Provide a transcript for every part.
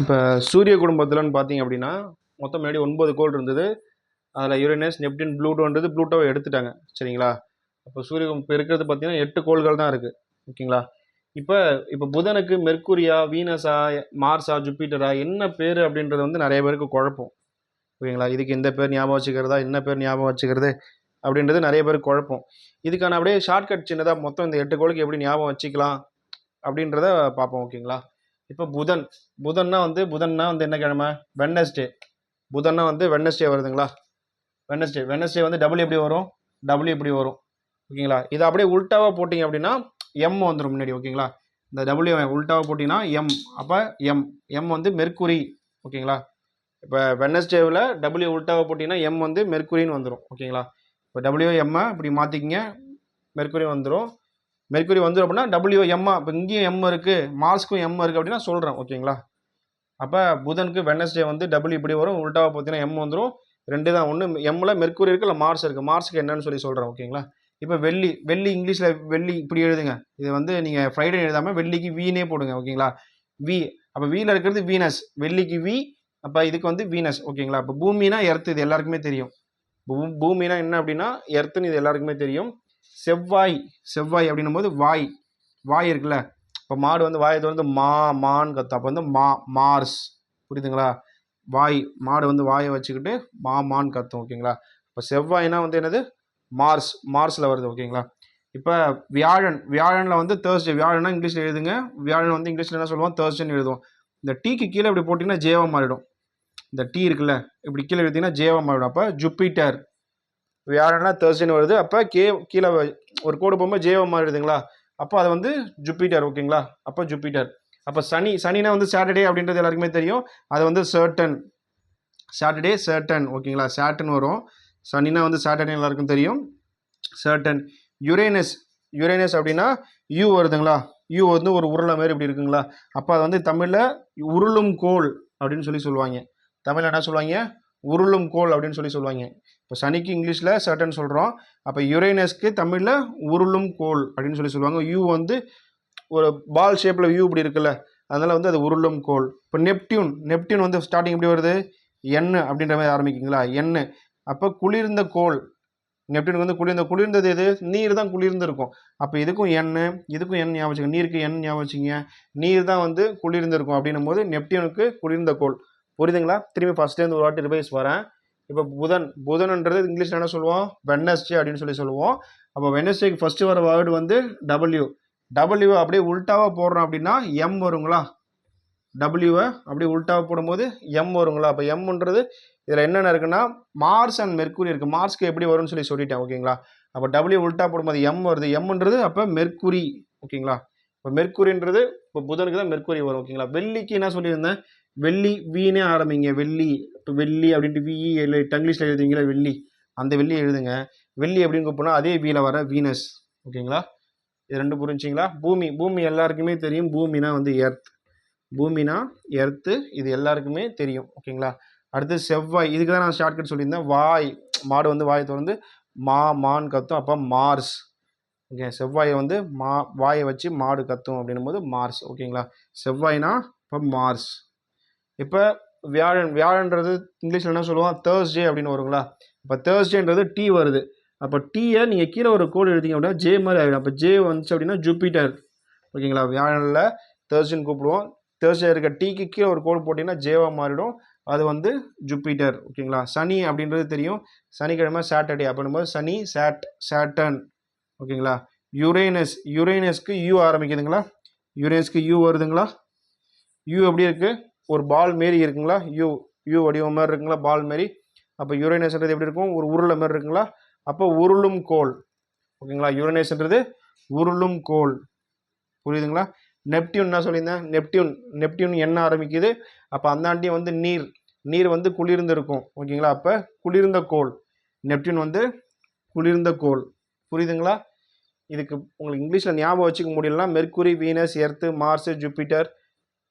இப்போ சூரிய குடும்பத்தில்னு பார்த்தீங்க அப்படின்னா மொத்தம் முன்னாடி ஒன்பது கோள் இருந்தது. அதில் யுரேனஸ் நெப்டின் ப்ளூட்டோன்றது ப்ளூட்டோவை எடுத்துட்டாங்க. சரிங்களா? அப்போ சூரிய இப்போ இருக்கிறது பார்த்தீங்கன்னா எட்டு கோள்கள் தான் இருக்குது ஓகேங்களா? இப்போ இப்போ புதனுக்கு மெர்க்குரியா வீனஸா மார்ஸா ஜூப்பிட்டரா என்ன பேர் அப்படின்றது வந்து நிறைய பேருக்கு குழப்பம். ஓகேங்களா? இதுக்கு எந்த பேர் ஞாபகம் வச்சுக்கிறதா என்ன பேர் ஞாபகம் வச்சுக்கிறது அப்படின்றது நிறைய பேருக்கு குழப்பம். இதுக்கான அப்படியே ஷார்ட்கட் சின்னதாக மொத்தம் இந்த எட்டு கோளுக்கு எப்படி ஞாபகம் வச்சுக்கலாம்? அப்படின்றத பார்ப்போம் ஓகேங்களா? இப்போ புதன். புதன்னா வந்து புதன்னா வந்து என்ன கிழமை? வெட்னஸ்டே. புதன்னா வந்து வெட்னஸ்டே வருதுங்களா? வெட்னஸ்டே. வெட்னஸ்டே வந்து டபுள் எப்படி வரும்? டபுள் எப்படி வரும்? ஓகேங்களா? இதை அப்படியே உல்ட்டாவாக போட்டிங்க அப்படின்னா எம் வந்துடும் முன்னாடி ஓகேங்களா? இந்த டபுள்யூ உல்ட்டாவாக போட்டிங்கன்னா எம் அப்போ எம் எம் வந்து மெர்க்குரி ஓகேங்களா? இப்போ வெட்னஸ்டேவில் டபுள்யூ உல்ட்டாவாக போட்டிங்கன்னா எம் வந்து மெர்க்குரின்னு வந்துடும் ஓகேங்களா? இப்போ டபுள்யூ எம்மை இப்படி மாற்றிக்கிங்க மெர்க்குரி வந்துடும் மெர்க்குரி வந்துடும் அப்படின்னா டபுள்யூ எம்மா இப்போ இங்கேயும் எம் இருக்குது மார்ஸ்க்கும் எம் இருக்குது அப்படின்னா சொல்கிறேன் ஓகேங்களா? அப்போ புதனுக்கு வெட்னஸ்டே வந்து டபுள் இப்படி வரும் உல்ட்டாவாக பார்த்தீங்கன்னா எம் வந்துடும் ரெண்டு தான் ஒன்று எம்மில் மெர்க்குரி இருக்குது இல்லை மார்ஸ் இருக்குது மார்ஸுக்கு என்னன்னு சொல்லி சொல்கிறேன் ஓகேங்களா? இப்போ வெள்ளி வெள்ளி இங்கிலீஷில் வெள்ளி இப்படி எழுதுங்க இது வந்து நீங்கள் ஃப்ரைடே எழுதாமல் வெள்ளிக்கு வீனே போடுங்க ஓகேங்களா? வி அப்போ வீல இருக்கிறது வீனஸ் வெள்ளிக்கு வி அப்போ இதுக்கு வந்து வீனஸ் ஓகேங்களா? இப்போ பூமினா எர்த்து இது எல்லாருக்குமே தெரியும். பூ பூமினா என்ன அப்படின்னா எர்த்துன்னு இது எல்லாருக்குமே தெரியும். செவ்வாய் செவ்வாய் அப்படின்னும் போது வாய். வாய் இருக்குல்ல? இப்போ மாடு வந்து வாயை திறந்து மா மான் கத்தும். அப்போ வந்து மா மார்ஸ். புரியுதுங்களா? வாய் மாடு வந்து வாயை வச்சுக்கிட்டு மா மான் கத்தும் ஓகேங்களா? இப்போ செவ்வாய்னா வந்து என்னது? மார்ஸ் மார்ஸில் வருது ஓகேங்களா? இப்போ வியாழன் வியாழனில் வந்து தேர்ஸ்டே வியாழனா இங்கிலீஷில் எழுதுங்க. வியாழன் வந்து இங்கிலீஷில் என்ன சொல்லுவோம்? தேர்ஸ்டேன்னு எழுதுவோம். இந்த டீக்கு கீழே இப்படி போட்டிங்கன்னா ஜேவம் மாறிடும். இந்த டீ இருக்குல்ல? இப்படி கீழே எழுதிங்கன்னா ஜேவம் மாறிடும். அப்போ ஜூப்பிட்டர் வியாழனா தேர்ஸ்டேன்னு வருது. அப்போ கே கீழே ஒரு கோடு போகும்போது ஜேவா மாறிடுதுங்களா அப்போ அது வந்து ஜூப்பிட்டர் ஓகேங்களா அப்போ ஜூப்பிட்டர் அப்போ சனி சனினா வந்து சாட்டர்டே அப்படின்றது எல்லாருக்குமே தெரியும். அது வந்து சர்டன் சாட்டர்டே சர்டன் ஓகேங்களா சாட்டன் வரும். சனினா வந்து சாட்டர்டே எல்லாருக்கும் தெரியும். சர்டன் யுரேனஸ் யுரேனஸ் அப்படின்னா யூ வருதுங்களா? யூ வந்து ஒரு உருளை மாதிரி இப்படி இருக்குங்களா? அப்போ அது வந்து தமிழில் உருளும் கோல் அப்படின்னு சொல்லி சொல்லுவாங்க. தமிழில் என்ன சொல்லுவாங்க? உருளும் கோல் அப்படின்னு சொல்லி சொல்லுவாங்க. இப்போ சனிக்கு இங்கிலீஷில் சர்டன் சொல்கிறோம் அப்போ யுரேனஸ்க்கு தமிழில் உருளும் கோல் அப்படின்னு சொல்லி சொல்லுவாங்க. யூ வந்து ஒரு பால் ஷேப்பில் வியூ இப்படி இருக்குல்ல அதனால் வந்து அது உருளும் கோல். இப்போ நெப்டியூன் நெப்டியூன் வந்து ஸ்டார்டிங் எப்படி வருது? எண்ணு அப்படின்ற மாதிரி ஆரம்பிக்குங்களா? எண்ணு அப்போ குளிர்ந்த கோள் நெப்டியூனுக்கு வந்து குளிர்ந்த குளிர்ந்தது எது? நீர் தான் குளிர்ந்து இருக்கும் அப்போ இதுக்கும் எண்ணெய் இதுக்கும் எண் ஞாபகம் நீருக்கு எண் ஞாபகம் வச்சுங்க. நீர் தான் வந்து குளிர்ந்திருக்கும் அப்படின்னும் போது நெப்டியூனுக்கு குளிர்ந்த கோள் புரியுதுங்களா? திரும்பி ஃபஸ்ட்லேருந்து ஒரு வாட்டி ரிவைஸ் வரேன். இப்போ புதன் புதன்ன்றது இங்கிலீஷில் என்ன சொல்லுவோம்? வெனஸ்டே அப்படின்னு சொல்லி சொல்லுவோம். அப்போ வெனஸ்டேக்கு ஃபஸ்ட்டு வர வேர்டு வந்து டபிள்யூ டபிள்யூ அப்படியே உல்ட்டாவாக போடுறோம் அப்படின்னா எம் வருங்களா? டபிள்யூவை அப்படியே உல்ட்டாவாக போடும்போது எம் வருங்களா? அப்போ எம்ன்றது இதில் என்னென்ன இருக்குன்னா மார்ஸ் அண்ட் மெர்க்குரி இருக்குது மார்ஸ்க்கு எப்படி வரும்னு சொல்லி சொல்லிட்டேன் ஓகேங்களா? அப்போ டபிள்யூ உல்ட்டா போடும்போது எம் வருது. எம்ன்றது அப்போ மெர்க்குரி ஓகேங்களா? இப்போ மெர்க்குரின்றது இப்போ புதனுக்கு தான் மெர்க்குரி வரும் ஓகேங்களா? வெள்ளிக்கு என்ன சொல்லியிருந்தேன்? வெள்ளி வீனே ஆரம்பிங்க. வெள்ளி இப்போ வெள்ளி அப்படின்ட்டு விஇ எழு டங்கிலீஷில் எழுதுவீங்களா வெள்ளி. அந்த வெள்ளி எழுதுங்க. வெள்ளி அப்படின்னு கூப்பிட்டோம்னா அதே வீல வர வீனஸ். ஓகேங்களா? இது ரெண்டு புரிஞ்சிங்களா பூமி பூமி எல்லாருக்குமே தெரியும். பூமினா வந்து எர்த் பூமினா எர்த்து இது எல்லாருக்குமே தெரியும். ஓகேங்களா? அடுத்து செவ்வாய். இதுக்கு தான் நான் ஷார்ட்கட் சொல்லியிருந்தேன். வாய். மாடு வந்து வாயை திறந்து மா மான் கத்தும். அப்போ மார்ஸ். ஓகே செவ்வாயை வந்து மா வாயை வச்சு மாடு கத்தும் அப்படின்னும் போது மார்ஸ். ஓகேங்களா? செவ்வாய்னா இப்போ மார்ஸ். இப்போ வியாழன் வியாழன்றது இங்கிலீஷில் என்ன சொல்லுவோம் தேர்ஸ்டே அப்படின்னு வருங்களா? இப்போ தேர்ஸ்டேன்றது டி வருது. அப்போ டீயை நீங்கள் கீழே ஒரு கோடு எழுதிங்க அப்படின்னா ஜே மாதிரி ஆகிடும் அப்போ ஜே வந்துச்சு அப்படின்னா ஜூப்பிட்டர் ஓகேங்களா? வியாழனில் தேர்ஸ்டேன்னு கூப்பிடுவோம். தேர்ஸ்டே இருக்க டீக்கு கீழே ஒரு கோடு போட்டிங்கன்னா ஜேவாக மாறிடும். அது வந்து ஜூப்பிட்டர் ஓகேங்களா? சனி அப்படின்றது தெரியும். சனிக்கிழமை சாட்டர்டே அப்படின்னும்போது சனி சாட் சாட்டன் ஓகேங்களா? யுரேனஸ் யுரேனஸ்க்கு யூ ஆரம்பிக்குதுங்களா? யுரேனஸ்க்கு யூ வருதுங்களா? யூ எப்படி இருக்குது ஒரு பால் மாரி இருக்குங்களா? யூ யூ வடிவம் மாதிரி இருக்குங்களா? பால் மாரி. அப்போ யுரேனஸ்ன்றது எப்படி இருக்கும்? ஒரு உருளை மாதிரி இருக்குங்களா? அப்போ உருளும் கோல். ஓகேங்களா யுரேனஸ்ன்றது உருளும் கோல். புரியுதுங்களா? நெப்டியூன் என்ன சொல்லியிருந்தேன். நெப்டியூன் நெப்டியூன் என்ன ஆரம்பிக்குது. அப்போ அந்தாண்டியும் வந்து நீர். நீர் வந்து குளிர்ந்து இருக்கும் ஓகேங்களா அப்போ குளிர்ந்த கோல். நெப்டியூன் வந்து குளிர்ந்த கோல். புரியுதுங்களா? இதுக்கு உங்களுக்கு இங்கிலீஷில் ஞாபகம் வச்சுக்க முடியலன்னா Mercury Venus earth Mars Jupiter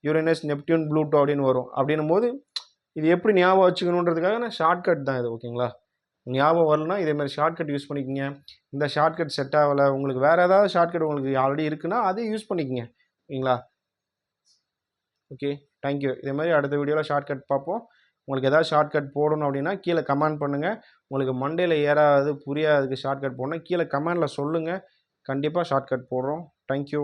Uranus Neptune Pluto அப்படின்னு வரும். அப்படின்னும் போது இது எப்படி ஞாபகம் வச்சுக்கணுன்றதுக்காக நான் ஷார்ட்கட் தான் இது ஓகேங்களா? ஞாபகம் வரலன்னா இதேமாதிரி ஷார்ட்கட் யூஸ் பண்ணிக்கோங்க. இந்த ஷார்ட்கட் செட் ஆகலை உங்களுக்கு வேறு ஏதாவது ஷார்ட்கட் உங்களுக்கு ஆல்ரெடி இருக்குன்னா அதையும் யூஸ் பண்ணிக்கோங்க. ஓகேங்களா? ஓகே தேங்க்யூ இதே மாதிரி அடுத்த வீடியோவில் ஷார்ட்கட் பார்ப்போம். உங்களுக்கு எதாவது ஷார்ட்கட் போடணும் அப்படின்னா கீழே கமெண்ட் பண்ணுங்கள் உங்களுக்கு மண்டேல ஏறாது புரியாததுக்கு ஷார்ட்கட் போடணும். கீழே கமெண்டில் சொல்லுங்கள் கண்டிப்பாக ஷார்ட்கட் போடுறோம். தேங்க்யூ